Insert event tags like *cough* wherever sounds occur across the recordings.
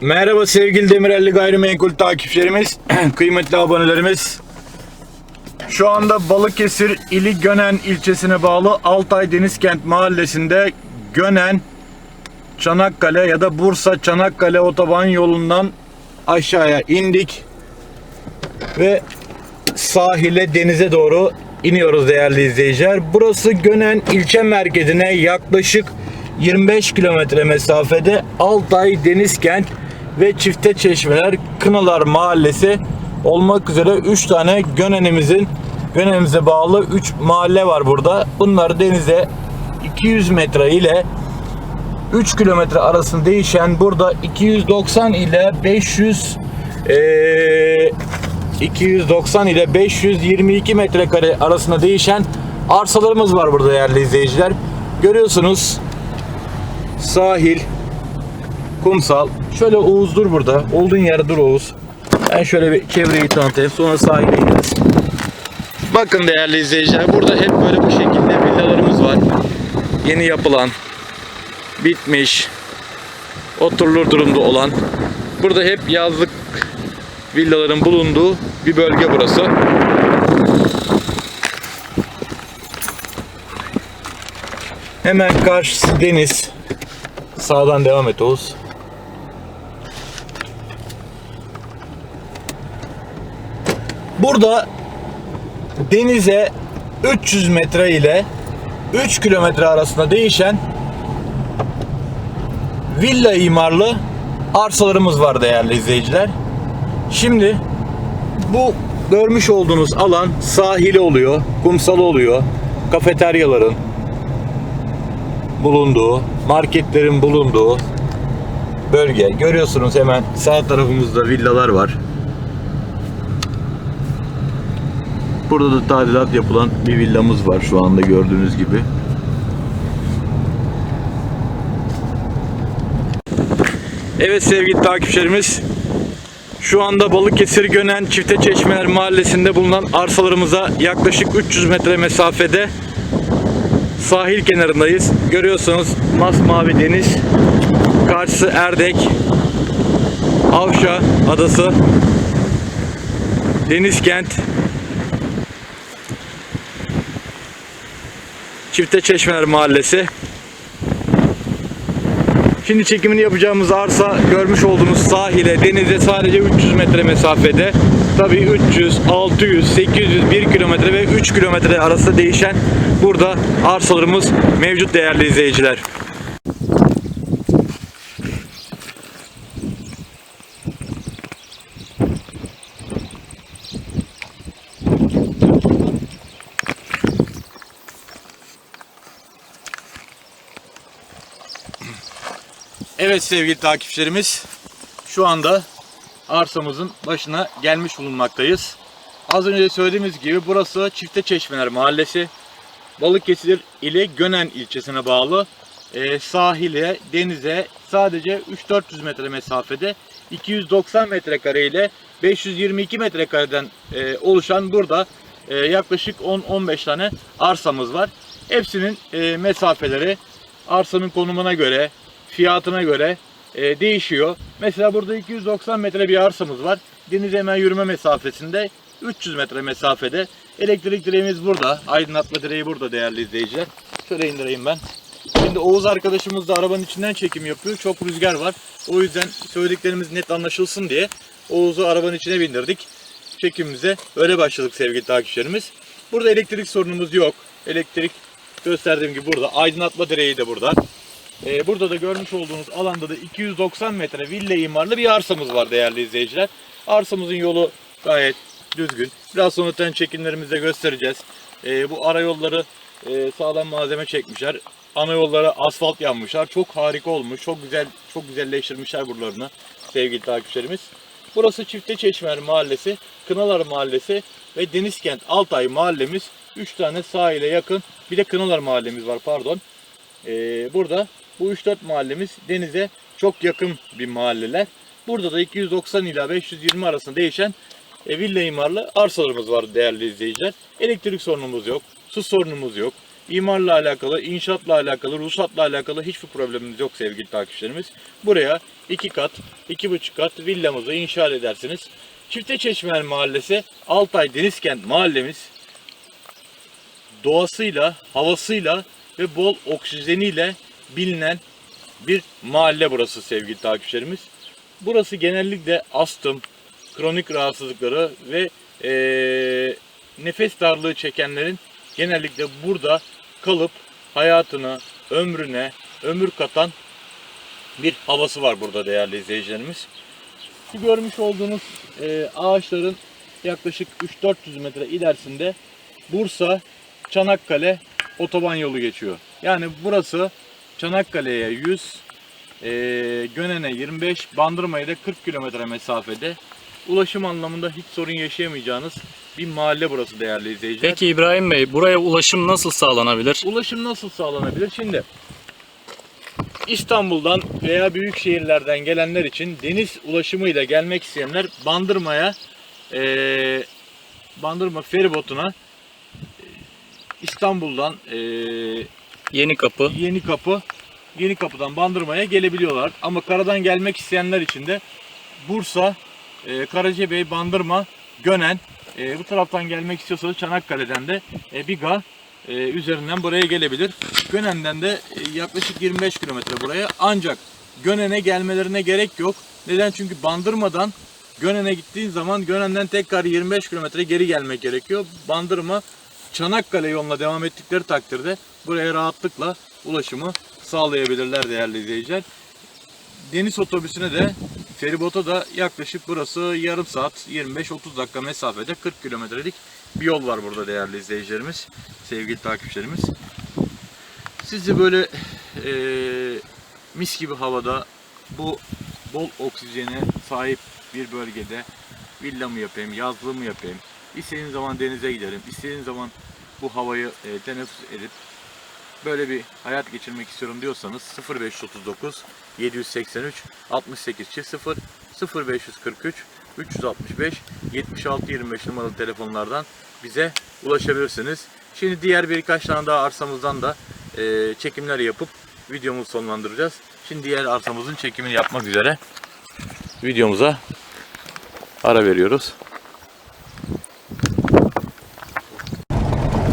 Merhaba sevgili Demirelli gayrimenkul takipçilerimiz, *clears throat* kıymetli abonelerimiz. Şu anda Balıkesir ili Gönen ilçesine bağlı Altay Denizkent mahallesinde Gönen Çanakkale ya da Bursa Çanakkale otoban yolundan aşağıya indik ve sahile denize doğru iniyoruz değerli izleyiciler. Burası Gönen ilçe merkezine yaklaşık 25 kilometre mesafede Altay Denizkent ve Çifte Çeşmeler Kınalar Mahallesi olmak üzere 3 tane Gönen'imizin Gönen'imize bağlı 3 mahalle var burada. Bunlar denize 200 metre ile 3 kilometre arasında değişen burada 290 ile 500 eee 290 ile 522 metrekare arasında değişen arsalarımız var burada değerli izleyiciler. Görüyorsunuz sahil, kumsal. Şöyle Oğuz dur burada. Olduğun yerde dur Oğuz. Ben şöyle bir çevreyi tanıtayım. Sonra sahile ineriz. Bakın değerli izleyiciler. Burada hep böyle bu şekilde villalarımız var. Yeni yapılan, bitmiş, oturulur durumda olan. Burada hep yazlık villaların bulunduğu bir bölge burası. Hemen karşısı deniz. Sağdan devam et Oğuz. Burada denize 300 metre ile 3 kilometre arasında değişen villa imarlı arsalarımız var değerli izleyiciler. Şimdi bu görmüş olduğunuz alan sahili oluyor, kumsal oluyor, kafeteryaların bulunduğu, marketlerin bulunduğu bölge. Görüyorsunuz hemen sağ tarafımızda villalar var. Burada da tadilat yapılan bir villamız var şu anda gördüğünüz gibi. Evet sevgili takipçilerimiz şu anda Balıkesir Gönen Çifte Çeşmeler mahallesinde bulunan arsalarımıza yaklaşık 300 metre mesafede sahil kenarındayız. Görüyorsunuz masmavi deniz. Karşısı Erdek. Avşa adası. Denizkent. Çifte Çeşmeler mahallesi. Şimdi çekimini yapacağımız arsa görmüş olduğunuz sahile, denize sadece 300 metre mesafede. Tabii 300, 600, 800, 1 kilometre ve 3 kilometre arasında değişen burada arsalarımız mevcut değerli izleyiciler. Evet sevgili takipçilerimiz şu anda arsamızın başına gelmiş bulunmaktayız. Az önce söylediğimiz gibi burası Çifte Çeşmeler Mahallesi. Balıkesir ile Gönen ilçesine bağlı e, sahile, denize sadece 3-400 metre mesafede 290 metrekare ile 522 metrekareden e, oluşan burada e, yaklaşık 10-15 tane arsamız var. Hepsinin e, mesafeleri arsanın konumuna göre, fiyatına göre e, değişiyor. Mesela burada 290 metre bir arsamız var. Denize hemen yürüme mesafesinde 300 metre mesafede. Elektrik direğimiz burada. Aydınlatma direği burada değerli izleyiciler. Şöyle indireyim ben. Şimdi Oğuz arkadaşımız da arabanın içinden çekim yapıyor. Çok rüzgar var. O yüzden söylediklerimiz net anlaşılsın diye Oğuz'u arabanın içine bindirdik. Çekimimize öyle başladık sevgili takipçilerimiz. Burada elektrik sorunumuz yok. Elektrik gösterdiğim gibi burada. Aydınlatma direği de burada. Ee, burada da görmüş olduğunuz alanda da 290 metre villa imarlı bir arsamız var değerli izleyiciler. Arsamızın yolu gayet düzgün. Biraz sonra çekimlerimizde göstereceğiz. Ee, bu ara yolları e, sağlam malzeme çekmişler. Ana yollara asfalt yanmışlar. Çok harika olmuş. Çok güzel, çok güzelleştirmişler buralarını sevgili takipçilerimiz. Burası Çifte Çeşmer Mahallesi, Kınalar Mahallesi ve Denizkent Altay mahallemiz. 3 tane sahile yakın. Bir de Kınalar mahallemiz var pardon. Ee, burada bu 3-4 mahallemiz denize çok yakın bir mahalleler. Burada da 290 ila 520 arasında değişen e, villa imarlı arsalarımız var değerli izleyiciler. Elektrik sorunumuz yok, su sorunumuz yok. imarla alakalı, inşaatla alakalı, ruhsatla alakalı hiçbir problemimiz yok sevgili takipçilerimiz. Buraya iki kat, iki buçuk kat villamızı inşa edersiniz. Çifte Çeşmeler Mahallesi, Altay Denizkent mahallemiz doğasıyla, havasıyla ve bol oksijeniyle bilinen bir mahalle burası sevgili takipçilerimiz. Burası genellikle astım, kronik rahatsızlıkları ve eee, nefes darlığı çekenlerin genellikle burada kalıp hayatına, ömrüne, ömür katan bir havası var burada değerli izleyicilerimiz. Şu görmüş olduğunuz eee, ağaçların yaklaşık 3-400 metre ilerisinde Bursa Çanakkale otoban yolu geçiyor. Yani burası Çanakkale'ye 100, eee Gönen'e 25, Bandırma'ya da 40 kilometre mesafede. Ulaşım anlamında hiç sorun yaşayamayacağınız bir mahalle burası değerli izleyiciler. Peki İbrahim Bey buraya ulaşım nasıl sağlanabilir? Ulaşım nasıl sağlanabilir? Şimdi İstanbul'dan veya büyük şehirlerden gelenler için deniz ulaşımıyla gelmek isteyenler Bandırma'ya eee, Bandırma feribotuna eee, İstanbul'dan eee Yeni kapı. Yeni Kapı Yeni Kapı'dan Bandırma'ya gelebiliyorlar. Ama karadan gelmek isteyenler için de Bursa, e, Karacabey, Bandırma, Gönen e, bu taraftan gelmek istiyorsanız Çanakkale'den de e, Biga e, üzerinden buraya gelebilir. Gönen'den de e, yaklaşık 25 kilometre buraya. Ancak Gönen'e gelmelerine gerek yok. Neden? Çünkü Bandırma'dan Gönen'e gittiğin zaman Gönen'den tekrar 25 kilometre geri gelmek gerekiyor. Bandırma Çanakkale yoluna devam ettikleri takdirde buraya rahatlıkla ulaşımı sağlayabilirler değerli izleyiciler. Deniz otobüsüne de feribota da yaklaşık burası yarım saat 25-30 dakika mesafede 40 kilometrelik bir yol var burada değerli izleyicilerimiz, sevgili takipçilerimiz. Sizi böyle eee, mis gibi havada bu bol oksijene sahip bir bölgede villa mı yapayım, yazlığı mı yapayım, istediğin zaman denize giderim, istediğin zaman bu havayı e, teneffüs edip böyle bir hayat geçirmek istiyorum diyorsanız 0539 783 68 0 0543 365 76 25 numaralı telefonlardan bize ulaşabilirsiniz. Şimdi diğer birkaç tane daha arsamızdan da e, çekimler yapıp videomuzu sonlandıracağız. Şimdi diğer arsamızın çekimini yapmak üzere videomuza ara veriyoruz.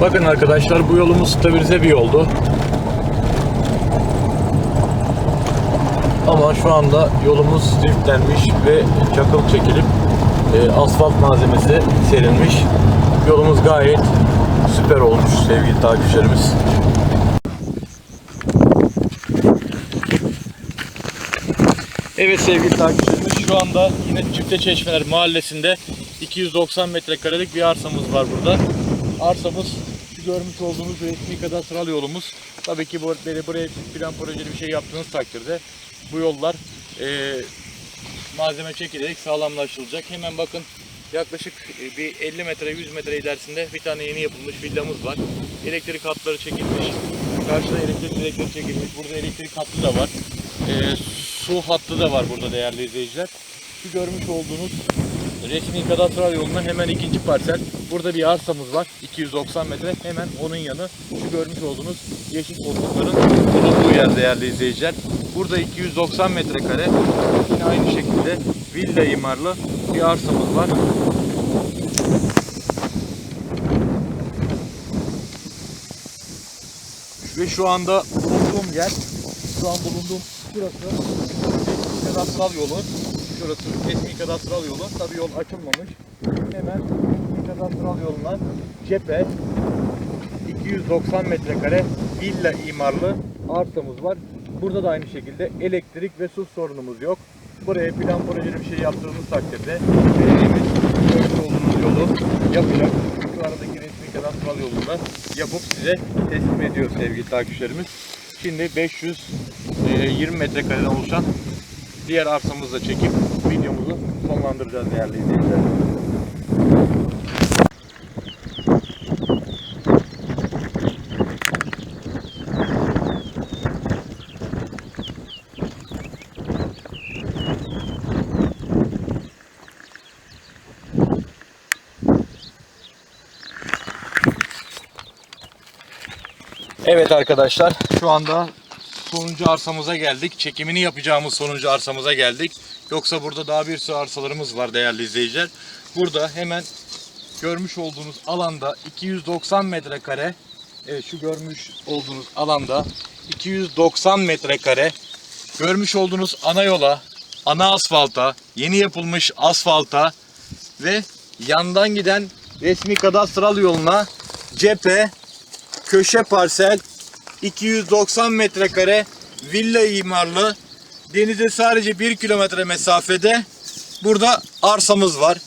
Bakın arkadaşlar bu yolumuz stabilize bir yoldu. Ama şu anda yolumuz driftlenmiş ve çakıl çekilip e, asfalt malzemesi serilmiş. Yolumuz gayet süper olmuş sevgili takipçilerimiz. Evet sevgili takipçilerimiz şu anda yine Çifte Çeşmeler mahallesinde 290 metrekarelik bir arsamız var burada. Arsamız şu görmüş olduğunuz resmi kadastral yolumuz. Tabii ki bu, buraya plan projeli bir şey yaptığınız takdirde bu yollar e, malzeme çekilerek sağlamlaşılacak. Hemen bakın yaklaşık e, bir 50 metre 100 metre ilerisinde bir tane yeni yapılmış villamız var. Elektrik hatları çekilmiş. Karşıda elektrik direkleri çekilmiş. Burada elektrik hattı da var. E, su hattı da var burada değerli izleyiciler. Şu görmüş olduğunuz resmi kadastral yoluna hemen ikinci parsel. Burada bir arsamız var. 290 metre. Hemen onun yanı. Şu görmüş olduğunuz yeşil koltukların bulunduğu yer değerli izleyiciler. Burada 290 metrekare. Yine aynı şekilde villa imarlı bir arsamız var. Ve şu anda bulunduğum yer, şu an bulunduğum resmi kadastral yolu. Şurası resmi kadastral yolu. Tabii yol açılmamış. Hemen resmi kadastral yoluna cephe 290 metrekare villa imarlı arsamız var. Burada da aynı şekilde elektrik ve su sorunumuz yok. Buraya plan projeli bir şey yaptığımız takdirde belediyemiz görmüş olduğumuz yolu yapacak. Şu aradaki resmi kadastral yolunda yapıp size teslim ediyor sevgili takipçilerimiz. Şimdi 520 metrekareden oluşan diğer arsamızda çekip videomuzu sonlandıracağız değerli izleyiciler. Evet arkadaşlar şu anda sonuncu arsamıza geldik. Çekimini yapacağımız sonuncu arsamıza geldik. Yoksa burada daha bir sürü arsalarımız var değerli izleyiciler. Burada hemen görmüş olduğunuz alanda 290 metrekare Evet şu görmüş olduğunuz alanda 290 metrekare görmüş olduğunuz ana yola, ana asfalta, yeni yapılmış asfalta ve yandan giden resmi kadastral yoluna cephe, köşe parsel 290 metrekare villa imarlı denize sadece 1 kilometre mesafede burada arsamız var.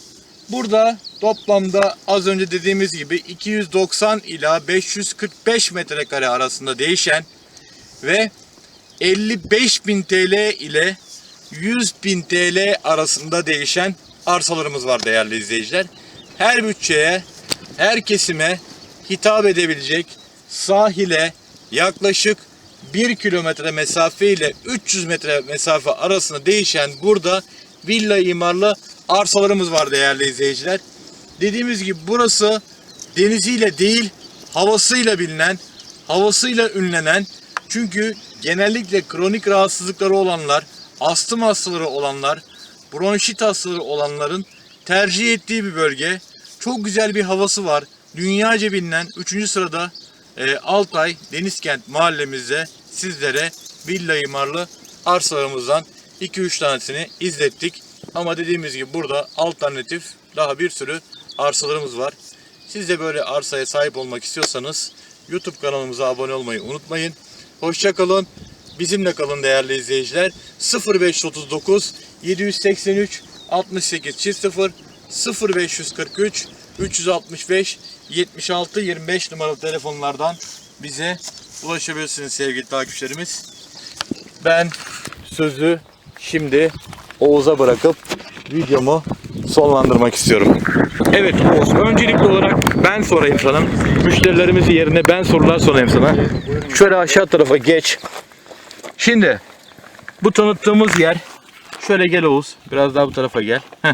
Burada toplamda az önce dediğimiz gibi 290 ila 545 metrekare arasında değişen ve 55.000 TL ile 100.000 TL arasında değişen arsalarımız var değerli izleyiciler. Her bütçeye, her kesime hitap edebilecek sahile yaklaşık 1 kilometre mesafe ile 300 metre mesafe arasında değişen burada villa imarlı arsalarımız var değerli izleyiciler. Dediğimiz gibi burası deniziyle değil havasıyla bilinen, havasıyla ünlenen çünkü genellikle kronik rahatsızlıkları olanlar, astım hastaları olanlar, bronşit hastaları olanların tercih ettiği bir bölge. Çok güzel bir havası var. Dünyaca bilinen 3. sırada e, Altay Denizkent mahallemizde sizlere villa imarlı arsalarımızdan 2-3 tanesini izlettik. Ama dediğimiz gibi burada alternatif daha bir sürü arsalarımız var. Siz de böyle arsaya sahip olmak istiyorsanız YouTube kanalımıza abone olmayı unutmayın. Hoşça kalın. Bizimle kalın değerli izleyiciler. 0539 783 68 0 0543 365 76 25 numaralı telefonlardan bize ulaşabilirsiniz sevgili takipçilerimiz. Ben sözü şimdi Oğuz'a bırakıp videomu sonlandırmak istiyorum. Evet Oğuz, öncelikli olarak ben sorayım sana. Müşterilerimizin yerine ben sorular sorayım sana. Şöyle aşağı tarafa geç. Şimdi bu tanıttığımız yer şöyle gel Oğuz. Biraz daha bu tarafa gel. Heh.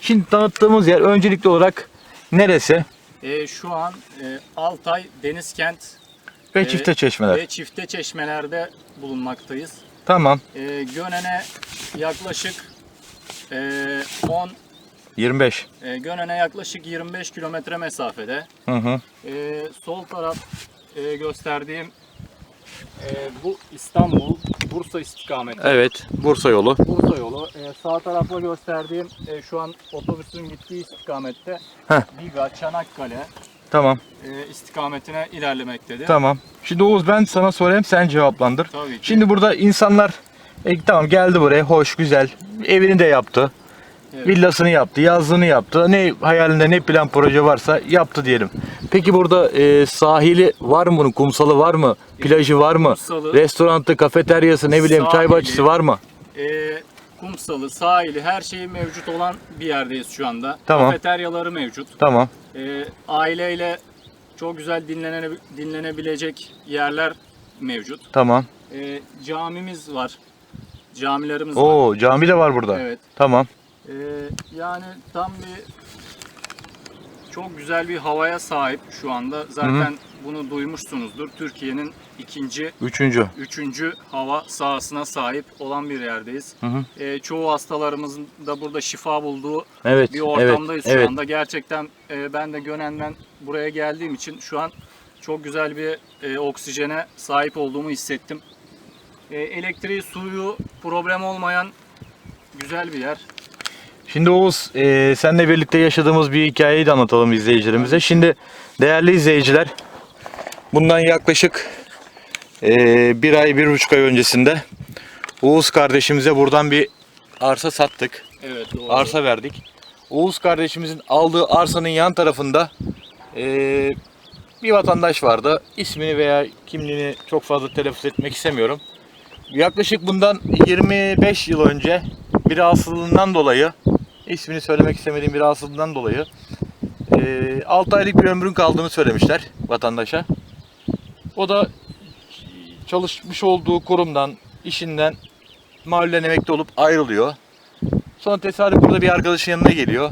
Şimdi tanıttığımız yer öncelikli olarak neresi? E, şu an e, Altay Denizkent Ve e, çifte çeşmeler. ve Çifte Çeşmeler'de bulunmaktayız. Tamam. E, Gönen'e yaklaşık e, 10 25. e, Gönen'e yaklaşık 25 kilometre mesafede. Hı hı. E, sol taraf e, gösterdiğim e, bu İstanbul Bursa istikameti. Evet. Bursa yolu. Bursa yolu. E, sağ tarafta gösterdiğim e, şu an otobüsün gittiği istikamette Heh. Biga, Çanakkale Tamam. e, istikametine ilerlemektedir. Tamam. Şimdi Oğuz ben sana sorayım sen cevaplandır. Tabii ki. Şimdi burada insanlar e, tamam geldi buraya hoş güzel evini de yaptı. Evet. Villasını yaptı, yazlığını yaptı. Ne hayalinde ne plan proje varsa yaptı diyelim. Peki burada e, sahili var mı bunun? Kumsalı var mı? Plajı var mı? Kumsalı. Restorantı, kafeteryası, ne bileyim çay Sahili. bahçesi var mı? E, kumsalı, sahili, her şeyi mevcut olan bir yerdeyiz şu anda. Tamam. Kafeteryaları mevcut. Tamam. E, aileyle çok güzel dinlene, dinlenebilecek yerler mevcut. Tamam. E, camimiz var. Camilerimiz var. Oo cami de var burada. Evet. Tamam. E, yani tam bir çok güzel bir havaya sahip şu anda. Zaten bunu duymuşsunuzdur. Türkiye'nin ikinci Üçüncü. üçüncü hava sahasına sahip olan bir yerdeyiz. Hı hı. Ee, çoğu hastalarımızın da burada şifa bulduğu Evet. bir ortamdayız evet, şu evet. anda. Gerçekten e, ben de Gönen'den buraya geldiğim için şu an çok güzel bir e, oksijene sahip olduğumu hissettim. E, elektriği, suyu problem olmayan güzel bir yer. Şimdi Oğuz, e, seninle birlikte yaşadığımız bir hikayeyi de anlatalım izleyicilerimize. Şimdi değerli izleyiciler, bundan yaklaşık e, bir ay, bir buçuk ay öncesinde Oğuz kardeşimize buradan bir arsa sattık. Evet doğru. Arsa verdik. Oğuz kardeşimizin aldığı arsanın yan tarafında e, bir vatandaş vardı. İsmini veya kimliğini çok fazla telaffuz etmek istemiyorum. Yaklaşık bundan 25 yıl önce bir rahatsızlığından dolayı, ismini söylemek istemediğim bir rahatsızlığından dolayı e, 6 aylık bir ömrün kaldığını söylemişler vatandaşa. O da çalışmış olduğu kurumdan, işinden mahallen emekli olup ayrılıyor. Sonra tesadüf burada bir arkadaşın yanına geliyor.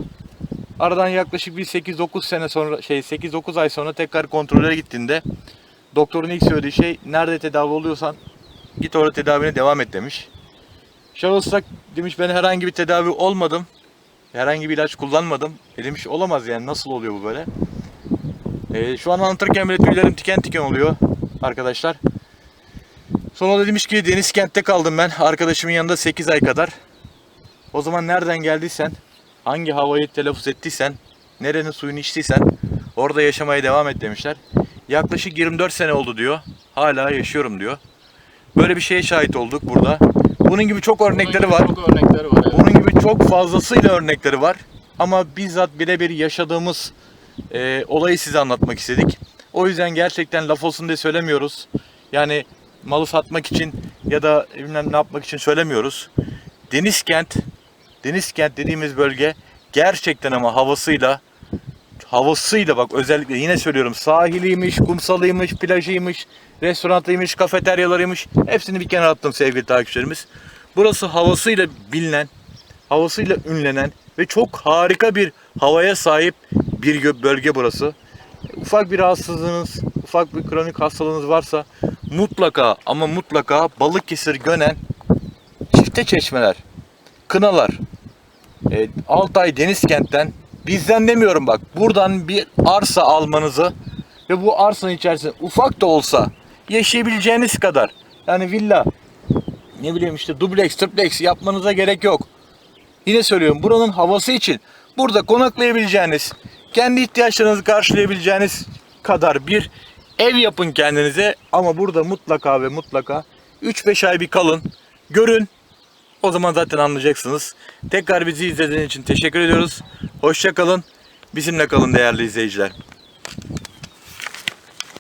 Aradan yaklaşık bir 8-9 sene sonra şey 8-9 ay sonra tekrar kontrollere gittiğinde doktorun ilk söylediği şey nerede tedavi oluyorsan git orada tedavine devam et demiş. Şahıs demiş ben herhangi bir tedavi olmadım. Herhangi bir ilaç kullanmadım. E demiş olamaz yani nasıl oluyor bu böyle? E, şu an anlatırken bile tüylerim tiken tiken oluyor arkadaşlar. Sonra da demiş ki Deniz kentte kaldım ben arkadaşımın yanında 8 ay kadar. O zaman nereden geldiysen, hangi havayı telaffuz ettiysen, nerenin suyunu içtiysen orada yaşamaya devam et demişler. Yaklaşık 24 sene oldu diyor. Hala yaşıyorum diyor. Böyle bir şeye şahit olduk burada. Bunun gibi çok örnekleri var. Çok örnekleri var. Çok fazlasıyla örnekleri var. Ama bizzat birebir yaşadığımız e, olayı size anlatmak istedik. O yüzden gerçekten laf olsun diye söylemiyoruz. Yani malı satmak için ya da bilmem ne yapmak için söylemiyoruz. Denizkent, Denizkent dediğimiz bölge gerçekten ama havasıyla havasıyla bak özellikle yine söylüyorum sahiliymiş, kumsalıymış, plajıymış, restoranıymış, kafeteryalarıymış hepsini bir kenara attım sevgili takipçilerimiz. Burası havasıyla bilinen, havasıyla ünlenen ve çok harika bir havaya sahip bir bölge burası. Ufak bir rahatsızlığınız, ufak bir kronik hastalığınız varsa mutlaka ama mutlaka Balıkesir Gönen çifte çeşmeler, kınalar, e, Altay Denizkent'ten bizden demiyorum bak buradan bir arsa almanızı ve bu arsanın içerisinde ufak da olsa yaşayabileceğiniz kadar yani villa ne bileyim işte dubleks, triplex yapmanıza gerek yok. Yine söylüyorum buranın havası için burada konaklayabileceğiniz, kendi ihtiyaçlarınızı karşılayabileceğiniz kadar bir ev yapın kendinize ama burada mutlaka ve mutlaka 3-5 ay bir kalın, görün. O zaman zaten anlayacaksınız. Tekrar bizi izlediğiniz için teşekkür ediyoruz. Hoşça kalın. Bizimle kalın değerli izleyiciler.